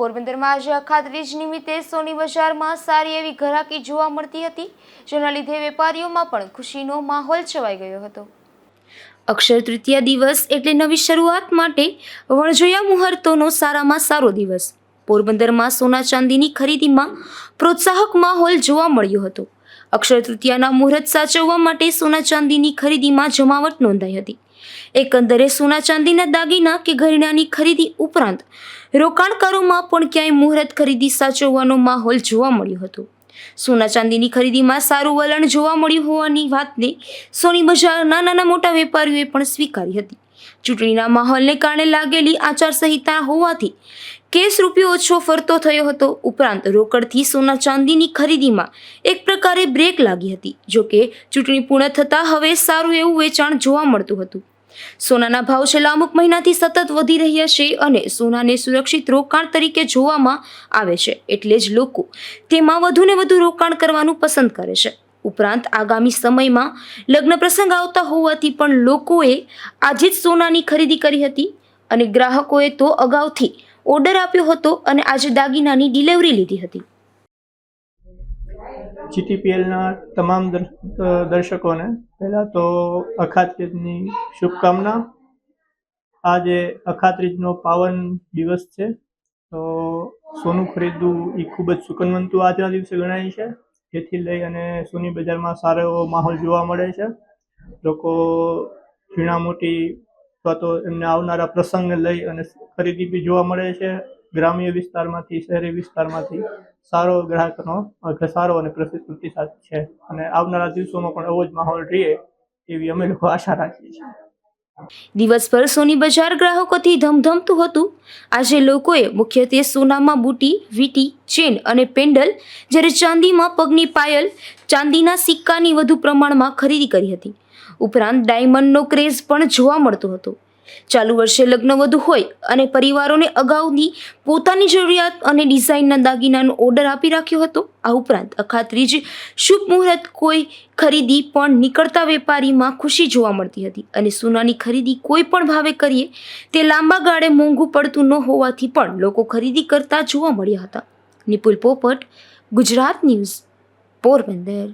પોરબંદરમાં આજે અખાત્રીજ નિમિત્તે સોની બજારમાં સારી એવી ઘરાકી જોવા મળતી હતી, જેના લીધે વેપારીઓમાં પણ ખુશીનો માહોલ છવાઈ ગયો હતો. અક્ષર તૃતીયા દિવસ એટલે નવી શરૂઆત માટે વણજોયા મુહૂર્તોનો સારામાં સારો દિવસ. પોરબંદરમાં સોના ચાંદીની ખરીદીમાં પ્રોત્સાહક માહોલ જોવા મળ્યો હતો. અક્ષર તૃતીયાના મુહૂર્ત સાચવવા માટે સોના ચાંદીની ખરીદીમાં જમાવટ નોંધાઈ હતી. એકંદરે સોના ચાંદીના દાગીના કે ઘરેણાની ખરીદી ઉપરાંત રોકાણકારોમાં પણ ક્યાંય મુહૂર્ત ખરીદી સાચવવાનો માહોલ જોવા મળ્યો હતો. સોના ચાંદીની ખરીદીમાં સારું વલણ જોવા મળ્યું હોવાની વાતને સોની બજારના નાના મોટા વેપારીઓએ પણ સ્વીકારી હતી. ચૂંટણીના માહોલને કારણે લાગેલી આચારસંહિતા હોવાથી કેસ રૂપિયો ઓછો ફરતો થયો હતો. ઉપરાંત રોકડથી સોના ચાંદીની ખરીદીમાં એક પ્રકારે બ્રેક લાગી હતી. જોકે ચૂંટણી પૂર્ણ થતાં હવે સારું એવું વેચાણ જોવા મળતું હતું. સોનાના ભાવ છેલ્લા અમુક મહિનાથી સતત વધી રહ્યા છે અને સોનાને સુરક્ષિત રોકાણ તરીકે જોવામાં આવે છે. એટલે જ લોકો તેમાં વધુને વધુ રોકાણ કરવાનું પસંદ કરે છે. ઉપરાંત આગામી સમયમાં લગ્ન પ્રસંગ આવતા હોવાથી પણ લોકોએ આજે જ સોનાની ખરીદી કરી હતી અને ગ્રાહકોએ તો અગાઉથી ઓર્ડર આપ્યો હતો અને આજે દાગીનાની ડિલિવરી લીધી હતી. જીટીપીએલના તમામ દર્શકોને પહેલાં તો અખાત્રીજની શુભકામના. આજે અખાત્રીજનો પાવન દિવસ છે, તો સોનું ખરીદવું એ ખૂબ જ સુકનવંતું આજના દિવસે ગણાય છે. જેથી લઈ અને સોની બજારમાં સારો એવો માહોલ જોવા મળે છે. લોકો ઝીણા મોટી અથવા તો એમને આવનારા પ્રસંગને લઈ અને ખરીદી બી જોવા મળે છે. ગ્રામ્ય વિસ્તારમાંથી, શહેરી વિસ્તારમાંથી સારો ગ્રાહકનો સારો અને પ્રસિદ્ધ પ્રતિસાદ છે. અને આવનારા દિવસોમાં પણ એવો જ માહોલ રહે એવી અમે લોકો આશા રાખીએ છીએ. દિવસભર સોની બજાર ગ્રાહકોથી ધમધમતું હતું. આજે લોકોએ મુખ્યત્વે સોનામાં બુટી, વીટી, ચેન અને પેન્ડલ જ્યારે ચાંદીમાં પગની પાયલ, ચાંદીના સિક્કાની વધુ પ્રમાણમાં ખરીદી કરી હતી. ઉપરાંત ડાયમંડનો ક્રેઝ પણ જોવા મળતો હતો. ચાલુ વર્ષે લગ્ન વધુ હોય અને પરિવારોને અગાઉની પોતાની જરૂરિયાત અને ડિઝાઇનના દાગીનાનો ઓર્ડર આપી રાખ્યો હતો. આ ઉપરાંત અખાત્રીજ શુભ મુહૂર્ત કોઈ ખરીદી પણ નીકળતા વેપારીમાં ખુશી જોવા મળતી હતી અને સોનાની ખરીદી કોઈ પણ ભાવે કરીએ તે લાંબા ગાળે મોંઘું પડતું ન હોવાથી પણ લોકો ખરીદી કરતા જોવા મળ્યા હતા. નિપુલ પોપટ, ગુજરાત ન્યૂઝ, પોરબંદર.